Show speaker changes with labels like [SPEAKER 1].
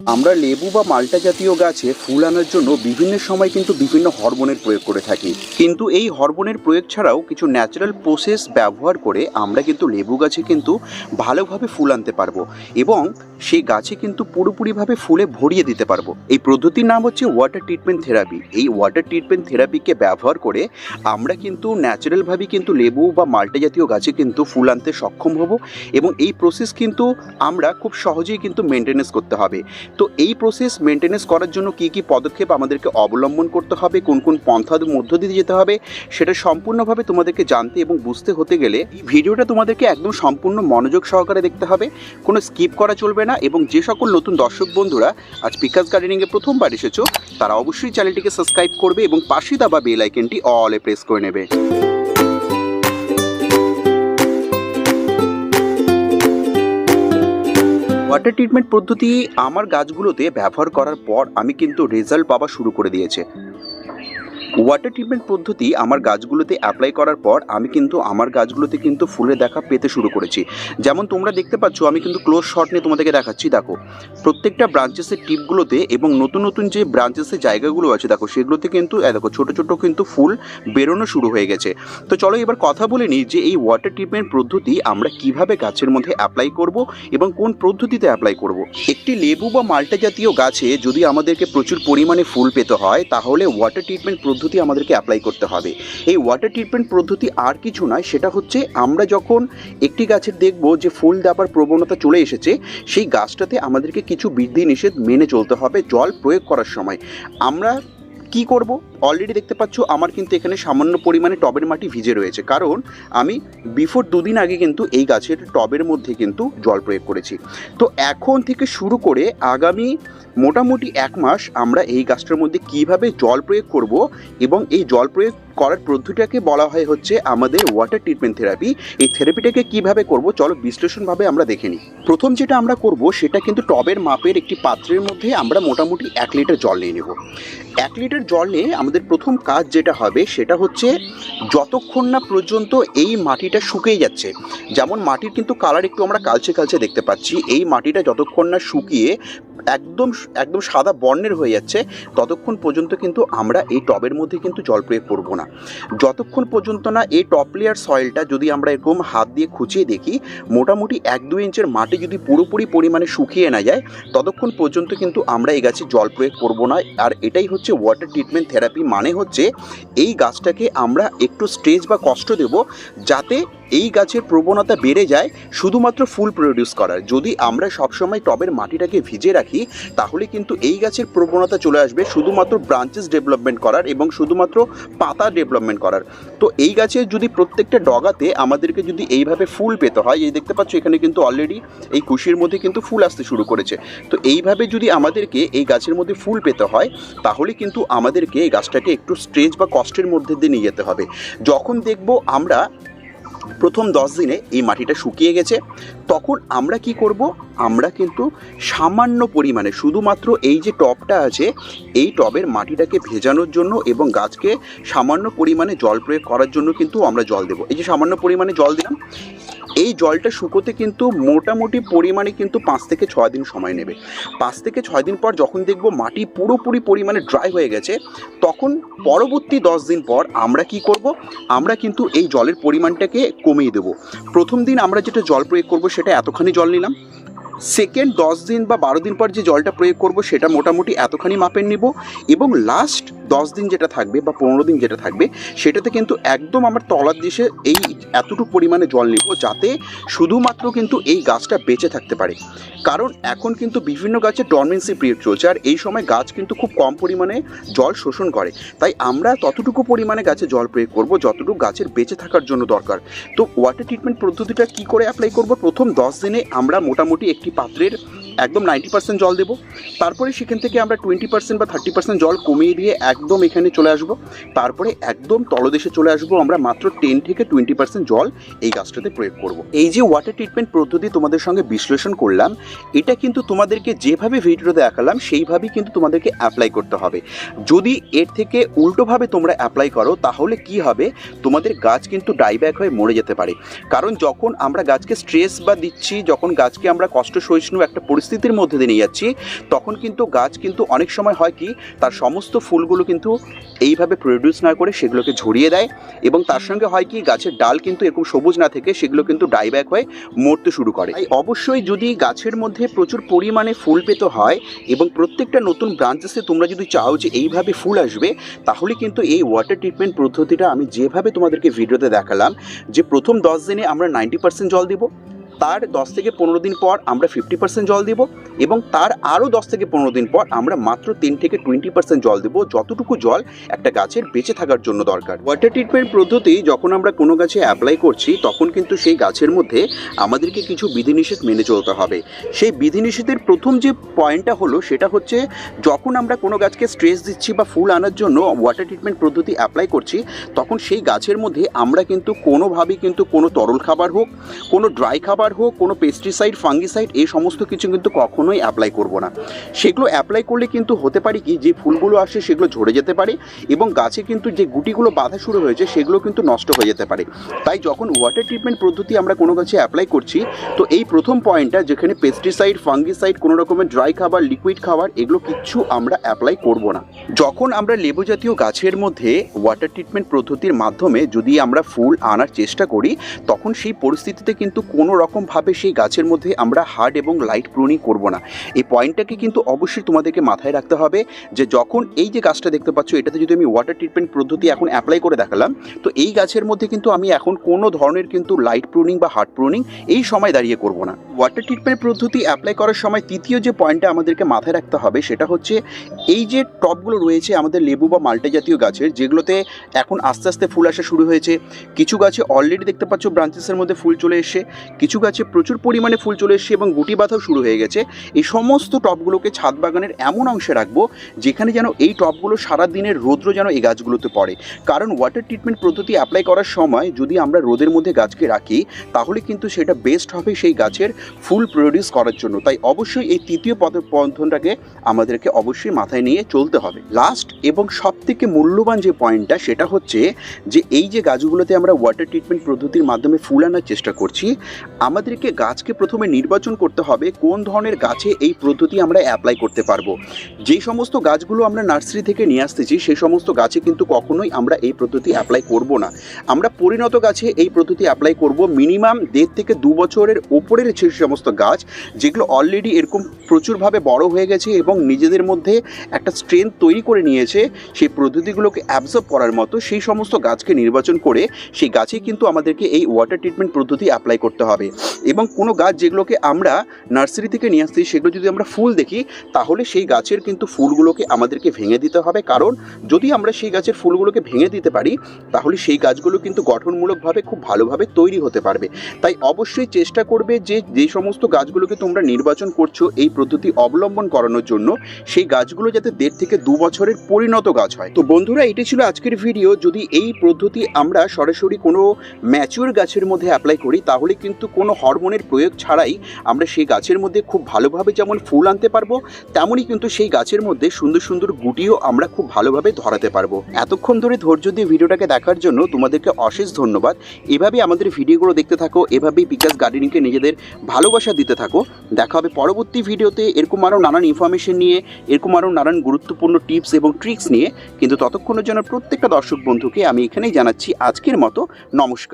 [SPEAKER 1] আমরা লেবু বা মাল্টা জাতীয় গাছে ফুল আনার জন্য বিভিন্ন সময় কিন্তু বিভিন্ন হরমোনের প্রয়োগ করে থাকি। কিন্তু এই হরমোনের প্রয়োগ ছাড়াও কিছু ন্যাচারাল প্রসেস ব্যবহার করে আমরা কিন্তু লেবু গাছে কিন্তু ভালোভাবে ফুল আনতে পারব এবং সেই গাছে কিন্তু পুরোপুরিভাবে ফুলে ভরিয়ে দিতে পারব। এই পদ্ধতির নাম হচ্ছে ওয়াটার ট্রিটমেন্ট থেরাপি এই ওয়াটার ট্রিটমেন্ট থেরাপিকে ব্যবহার করে আমরা কিন্তু ন্যাচারালভাবে কিন্তু লেবু বা মাল্টা জাতীয় গাছে কিন্তু ফুল আনতে সক্ষম হব এবং এই প্রসেস কিন্তু আমরা খুব সহজেই কিন্তু মেনটেনেন্স করতে হবে। তো এই প্রসেস মেনটেনেন্স করার জন্য কী কী পদক্ষেপ আমাদেরকে অবলম্বন করতে হবে, কোন কোন পন্থার মধ্য দিয়ে যেতে হবে, সেটা সম্পূর্ণভাবে তোমাদেরকে জানতে এবং বুঝতে হতে গেলে এই ভিডিওটা তোমাদেরকে একদম সম্পূর্ণ মনোযোগ সহকারে দেখতে হবে, কোনো স্কিপ করা চলবে না এবং যে সকল নতুন দর্শক বন্ধুরা আজ পিকাস গার্ডেনিংয়ে প্রথমবার এসেছ, তারা অবশ্যই চ্যানেলটিকে সাবস্ক্রাইব করবে এবং পাশে দাবা বেল আইকনটি অলে প্রেস করে নেবে। ওয়াটার ট্রিটমেন্ট পদ্ধতি আমার গাছগুলোতে ব্যবহার করার পর আমি কিন্তু রেজাল্ট পাওয়া শুরু করে দিয়েছে। ওয়াটার ট্রিটমেন্ট পদ্ধতি আমার গাছগুলোতে অ্যাপ্লাই করার পর আমি কিন্তু আমার গাছগুলোতে কিন্তু ফুলের দেখা পেতে শুরু করেছি। যেমন তোমরা দেখতে পাচ্ছ, আমি কিন্তু ক্লোজ শট নিয়ে তোমাদেরকে দেখাচ্ছি, দেখো। প্রত্যেকটা ব্রাঞ্চেসের টিপগুলোতে এবং নতুন নতুন যে ব্রাঞ্চেসের জায়গাগুলো আছে, দেখো, সেগুলোতে কিন্তু দেখো, ছোটো ছোটো কিন্তু ফুল বেরোনো শুরু হয়ে গেছে। তো চলো এবার কথা বলে নিই যে এই ওয়াটার ট্রিটমেন্ট পদ্ধতি আমরা কীভাবে গাছের মধ্যে অ্যাপ্লাই করব এবং কোন পদ্ধতিতে অ্যাপ্লাই করব। একটি লেবু বা মাল্টা জাতীয় গাছে যদি আমাদেরকে প্রচুর পরিমাণে ফুল পেতে হয়, তাহলে ওয়াটার ট্রিটমেন্ট আমাদেরকে অ্যাপ্লাই করতে হবে। এই ওয়াটার ট্রিটমেন্ট পদ্ধতি আর কিছু নয়, সেটা হচ্ছে আমরা যখন একটি গাছের দেখব যে ফুল দেওয়ার প্রবণতা চলে এসেছে, সেই গাছটাতে আমাদেরকে কিছু বিধি নিষেধ মেনে চলতে হবে, জল প্রয়োগ করার সময়। আমরা কি করব? অলরেডি দেখতে পাচ্ছ, আমার কিন্তু এখানে সামান্য পরিমাণে টবের মাটি ভিজে রয়েছে। কারণ আমি বিফোর দুদিন আগে কিন্তু এই গাছের টবের মধ্যে কিন্তু জল প্রয়োগ করেছি। তো এখন থেকে শুরু করে আগামী মোটামুটি এক মাস আমরা এই গাছটার মধ্যে কীভাবে জল প্রয়োগ করব এবং এই জল প্রয়োগ করার পদ্ধতিটাকে বলা হয় হচ্ছে আমাদের ওয়াটার ট্রিটমেন্ট থেরাপি এই থেরাপিটাকে কীভাবে করব, চলো বিশ্লেষণভাবে আমরা দেখে নিই। প্রথম যেটা আমরা করব, সেটা কিন্তু টবের মাপের একটি পাত্রের মধ্যে আমরা মোটামুটি এক লিটার জল নিয়ে নেব। এক লিটার জল নিয়ে আমাদের প্রথম কাজ যেটা হবে সেটা হচ্ছে যতক্ষণ না পর্যন্ত এই মাটিটা শুকিয়ে যাচ্ছে, যেমন মাটির কিন্তু কালার একটু আমরা কালচে কালচে দেখতে পাচ্ছি, এই মাটিটা যতক্ষণ না শুকিয়ে একদম একদম সাদা বর্ণের হয়ে যাচ্ছে, ততক্ষণ পর্যন্ত কিন্তু আমরা এই টবের মধ্যে কিন্তু জল প্রয়োগ করব না। যতক্ষণ পর্যন্ত না এই টপ লেয়ার সয়েলটা যদি আমরা এরকম হাত দিয়ে খুঁচিয়ে দেখি, মোটামুটি এক দুই ইঞ্চের মাটি যদি পুরোপুরি পরিমাণে শুকিয়ে না যায়, ততক্ষণ পর্যন্ত কিন্তু আমরা এই গাছে জল প্রয়োগ করব না। আর এটাই হচ্ছে ওয়াটার ট্রিটমেন্ট থেরাপি মানে হচ্ছে, এই গাছটাকে আমরা একটু স্ট্রেচ বা কষ্ট দেব যাতে এই গাছের প্রবণতা বেড়ে যায় শুধুমাত্র ফুল প্রডিউস করার। যদি আমরা সবসময় টবের মাটিটাকে ভিজে রাখি, তাহলে কিন্তু এই গাছের প্রবণতা চলে আসবে শুধুমাত্র ব্রাঞ্চেস ডেভেলপমেন্ট করার এবং শুধুমাত্র পাতা ডেভেলপমেন্ট করার। তো এই গাছের যদি প্রত্যেকটা ডগাতে আমাদেরকে যদি এইভাবে ফুল পেতে হয়, এই দেখতে পাচ্ছ এখানে কিন্তু অলরেডি এই কুশির মধ্যে কিন্তু ফুল আসতে শুরু করেছে। তো এইভাবে যদি আমাদেরকে এই গাছের মধ্যে ফুল পেতে হয়, তাহলে কিন্তু আমাদেরকে এই গাছটাকে একটু স্ট্রেচ বা কষ্টের মধ্যে দিয়ে নিয়ে যেতে হবে। যখন দেখব আমরা প্রথম দশ দিনে এই মাটিটা শুকিয়ে গেছে। তখন আমরা কি করব? আমরা কিন্তু সামান্য পরিমাণে শুধুমাত্র এই যে টবটা আছে, এই টবের মাটিটাকে ভেজানোর জন্য এবং গাছকে সামান্য পরিমাণে জল প্রয়োগ করার জন্য কিন্তু আমরা জল দেবো। এই যে সামান্য পরিমাণে জল দিলাম এই জলটা শুকোতে কিন্তু মোটামুটি পরিমাণে কিন্তু পাঁচ থেকে ছয় দিন সময় নেবে। পাঁচ থেকে ছয় দিন পর যখন দেখব মাটি পুরোপুরি পরিমাণে ড্রাই হয়ে গেছে, তখন পরবর্তী দশ দিন পর আমরা কি করব? আমরা কিন্তু এই জলের পরিমাণটাকে কমিয়ে দেব। প্রথম দিন আমরা যেটা জল প্রয়োগ করব সেটা এতখানি জল নিলাম। সেকেন্ড দশ দিন বা বারো দিন পর যে জলটা প্রয়োগ করব, সেটা মোটামুটি এতখানি মাপের নিব এবং লাস্ট দশ দিন যেটা থাকবে বা পনেরো দিন যেটা থাকবে, সেটাতে কিন্তু একদম আমার তলার দেশে এই এতটুকু পরিমাণে জল নিব যাতে শুধুমাত্র কিন্তু এই গাছটা বেঁচে থাকতে পারে। কারণ এখন কিন্তু বিভিন্ন গাছে ডরমেন্সি পিরিয়ড চলছে আর এই সময় গাছ কিন্তু খুব কম পরিমাণে জল শোষণ করে। তাই আমরা ততটুকু পরিমাণে গাছে জল প্রয়োগ করব, যতটুকু গাছের বেঁচে থাকার জন্য দরকার। তো ওয়াটার ট্রিটমেন্ট পদ্ধতিটা কি করে অ্যাপ্লাই করব? প্রথম দশ দিনে আমরা মোটামুটি একটি পাত্রের একদম নাইনটি পার্সেন্ট জল দেবো। তারপরে সেখান থেকে আমরা টোয়েন্টি পার্সেন্ট বা থার্টি পার্সেন্ট জল কমিয়ে দিয়ে একদম এখানে চলে আসব। তারপরে একদম তলদেশে চলে আসব আমরা মাত্র টেন থেকে টোয়েন্টি পার্সেন্ট জল এই গাছটাতে প্রয়োগ করব। এই যে ওয়াটার ট্রিটমেন্ট পদ্ধতি তোমাদের সঙ্গে বিশ্লেষণ করলাম, এটা কিন্তু তোমাদেরকে যেভাবে ভিডিওতে দেখালাম, সেইভাবেই কিন্তু তোমাদেরকে অ্যাপ্লাই করতে হবে। যদি এর থেকে উল্টোভাবে তোমরা অ্যাপ্লাই করো, তাহলে কি হবে? তোমাদের গাছ কিন্তু ডাইব্যাক হয়ে মরে যেতে পারে। কারণ যখন আমরা গাছকে স্ট্রেস বা দিচ্ছি, যখন গাছকে আমরা কষ্ট সহিষ্ণু একটা পরিস্থিতি পরিস্থিতির মধ্যে দিয়ে নিয়ে যাচ্ছি। তখন কিন্তু গাছ কিন্তু অনেক সময় হয় কি, তার সমস্ত ফুলগুলো কিন্তু এইভাবে প্রডিউস না করে সেগুলোকে ঝরিয়ে দেয় এবং তার সঙ্গে হয় কি, গাছের ডাল কিন্তু এরকম সবুজ না থেকে সেগুলো কিন্তু ডাইব্যাক হয়ে মরতে শুরু করে। তাই অবশ্যই যদি গাছের মধ্যে প্রচুর পরিমাণে ফুল পেতে হয় এবং প্রত্যেকটা নতুন ব্রাঞ্চেসে তোমরা যদি চাও যে এইভাবে ফুল আসবে, তাহলে কিন্তু এই ওয়াটার ট্রিটমেন্ট পদ্ধতিটা আমি যেভাবে তোমাদেরকে ভিডিওতে দেখালাম, যে প্রথম দশ দিনে আমরা নাইনটি পার্সেন্ট জল দিব তার দশ থেকে পনেরো দিন পর আমরা ফিফটি পার্সেন্ট জল দিব এবং তার আরও দশ থেকে পনেরো দিন পর আমরা মাত্র তিন থেকে টোয়েন্টি পার্সেন্ট জল দেবো যতটুকু জল একটা গাছের বেঁচে থাকার জন্য দরকার। ওয়াটার ট্রিটমেন্ট পদ্ধতি যখন আমরা কোনো গাছে অ্যাপ্লাই করছি, তখন কিন্তু সেই গাছের মধ্যে আমাদেরকে কিছু বিধিনিষেধ মেনে চলতে হবে। সেই বিধিনিষেধের প্রথম যে পয়েন্টটা হলো, সেটা হচ্ছে যখন আমরা কোনো গাছকে স্ট্রেস দিচ্ছি বা ফুল আনার জন্য ওয়াটার ট্রিটমেন্ট পদ্ধতি অ্যাপ্লাই করছি, তখন সেই গাছের মধ্যে আমরা কিন্তু কোনোভাবেই কিন্তু কোনো তরল খাবার হোক, কোনো ড্রাই খাবার হোক, কোনো পেস্টিসাইড ফাঙ্গিসাইড এই সমস্ত কিছু কিন্তু কখনোই অ্যাপ্লাই করব না। সেগুলো অ্যাপ্লাই করলে কিন্তু হতে পারে কি, যে ফুলগুলো আসে সেগুলো ঝরে যেতে পারে এবং গাছে কিন্তু যে গুটিগুলো বাঁধা শুরু হয়েছে সেগুলো কিন্তু নষ্ট হয়ে যেতে পারে। তাই যখন ওয়াটার ট্রিটমেন্ট পদ্ধতি আমরা কোনো গাছে অ্যাপ্লাই করছি, তো এই প্রথম পয়েন্টটা যেখানে পেস্টিসাইড ফাঙ্গিসাইড কোনো রকমের ড্রাই খাবার লিকুইড খাবার, এগুলো কিচ্ছু আমরা অ্যাপ্লাই করব না। যখন আমরা লেবু জাতীয় গাছের মধ্যে ওয়াটার ট্রিটমেন্ট পদ্ধতির মাধ্যমে যদি আমরা ফুল আনার চেষ্টা করি, তখন সেই পরিস্থিতিতে কিন্তু কোনো রকমভাবে সেই গাছের মধ্যে আমরা হার্ড এবং লাইট প্রুনিং করব না। এই পয়েন্টটাকে কিন্তু অবশ্যই তোমাদেরকে মাথায় রাখতে হবে যে যখন এই যে গাছটা দেখতে পাচ্ছ, এটাতে যদি আমি ওয়াটার ট্রিটমেন্ট পদ্ধতি এখন অ্যাপ্লাই করে দেখালাম, তো এই গাছের মধ্যে কিন্তু আমি এখন কোনো ধরনের কিন্তু লাইট প্রুনিং বা হার্ড প্রুনিং এই সময় দাঁড়িয়ে করব না। ওয়াটার ট্রিটমেন্ট পদ্ধতি অ্যাপ্লাই করার সময় তৃতীয় যে পয়েন্টটা আমাদেরকে মাথায় রাখতে হবে, সেটা হচ্ছে এই যে টপগুলো রয়েছে আমাদের লেবু বা মাল্টা জাতীয় গাছের, যেগুলোতে এখন আস্তে আস্তে ফুল আসা শুরু হয়েছে। কিছু গাছে অলরেডি দেখতে পাচ্ছ ব্রাঞ্চেসের মধ্যে ফুল চলে এসে কিছু গাছে প্রচুর পরিমাণে ফুল চলে এসছে এবং গুটি বাঁধাও শুরু হয়ে গেছে। এই সমস্ত টবগুলোকে ছাদ বাগানের এমন অংশে রাখব, যেখানে যেন এই টবগুলো সারা দিনের রৌদ্র যেন এই গাছগুলোতে পড়ে। কারণ ওয়াটার ট্রিটমেন্ট পদ্ধতি অ্যাপ্লাই করার সময় যদি আমরা রোদের মধ্যে গাছকে রাখি, তাহলে কিন্তু সেটা বেস্ট হবে সেই গাছের ফুল প্রডিউস করার জন্য। তাই অবশ্যই এই তৃতীয় পথটাকে আমাদেরকে অবশ্যই মাথায় নিয়ে চলতে হবে। লাস্ট এবং সব থেকে মূল্যবান যে পয়েন্টটা, সেটা হচ্ছে যে এই যে গাছগুলোতে আমরা ওয়াটার ট্রিটমেন্ট পদ্ধতির মাধ্যমে ফুল আনার চেষ্টা করছি আমাদেরকে গাছকে প্রথমে নির্বাচন করতে হবে কোন ধরনের গাছে এই পদ্ধতি আমরা অ্যাপ্লাই করতে পারব। যে সমস্ত গাছগুলো আমরা নার্সারি থেকে নিয়ে আসতেছি সেই সমস্ত গাছে কিন্তু কখনোই আমরা এই পদ্ধতি অ্যাপ্লাই করব না। আমরা পরিণত গাছে এই পদ্ধতি অ্যাপ্লাই করব মিনিমাম দেড় থেকে দু বছরের ওপরের যে সমস্ত গাছ, যেগুলো অলরেডি এরকম প্রচুরভাবে বড় হয়ে গেছে এবং নিজেদের মধ্যে একটা স্ট্রেংথ তৈরি করে নিয়েছে, সেই পদ্ধতিগুলোকে অ্যাবজর্ব করার মতো সেই সমস্ত গাছকে নির্বাচন করে সেই গাছে কিন্তু আমাদেরকে এই ওয়াটার ট্রিটমেন্ট পদ্ধতি অ্যাপ্লাই করতে হবে। এবং কোনো গাছ যেগুলোকে আমরা নার্সারি থেকে নিয়ে আসছি, সেগুলো যদি আমরা ফুল দেখি, তাহলে সেই গাছের কিন্তু ফুলগুলোকে আমাদেরকে ভেঙে দিতে হবে। কারণ যদি আমরা সেই গাছের ফুলগুলোকে ভেঙে দিতে পারি, তাহলে সেই গাছগুলো কিন্তু গঠনমূলকভাবে খুব ভালোভাবে তৈরি হতে পারবে। তাই অবশ্যই চেষ্টা করবে যে যে সমস্ত গাছগুলোকে তোমরা নির্বাচন করছ এই পদ্ধতি অবলম্বন করানোর জন্য, সেই গাছগুলো যাতে দেড় থেকে দু বছরের পরিণত গাছ হয়। তো বন্ধুরা, এটি ছিল আজকের ভিডিও। যদি এই পদ্ধতি আমরা সরাসরি কোনো ম্যাচিওর গাছের মধ্যে অ্যাপ্লাই করি, তাহলে কিন্তু কোনো হরমোনের প্রয়োগ ছাড়াই আমরা সেই গাছের মধ্যে খুব ভালোভাবে যেমন ফুল আনতে পারব, তেমনই কিন্তু সেই গাছের মধ্যে সুন্দর সুন্দর গুটিও আমরা খুব ভালোভাবে ধরাতে পারব। এতক্ষণ ধরে ধৈর্য দিয়ে ভিডিওটাকে দেখার জন্য তোমাদেরকে অশেষ ধন্যবাদ। এভাবেই আমাদের ভিডিওগুলো দেখতে থাকো, এভাবেই বিকাশ গার্ডেনিংকে নিজেদের ভালোবাসা দিতে থাকো। দেখা হবে পরবর্তী ভিডিওতে, এরকম আরও নানান ইনফরমেশন নিয়ে, এরকম আরও নানান গুরুত্বপূর্ণ টিপস এবং ট্রিক্স নিয়ে। কিন্তু ততক্ষণের জন্য প্রত্যেকটা দর্শক বন্ধুকে আমি এখানেই জানাচ্ছি আজকের মতো, নমস্কার।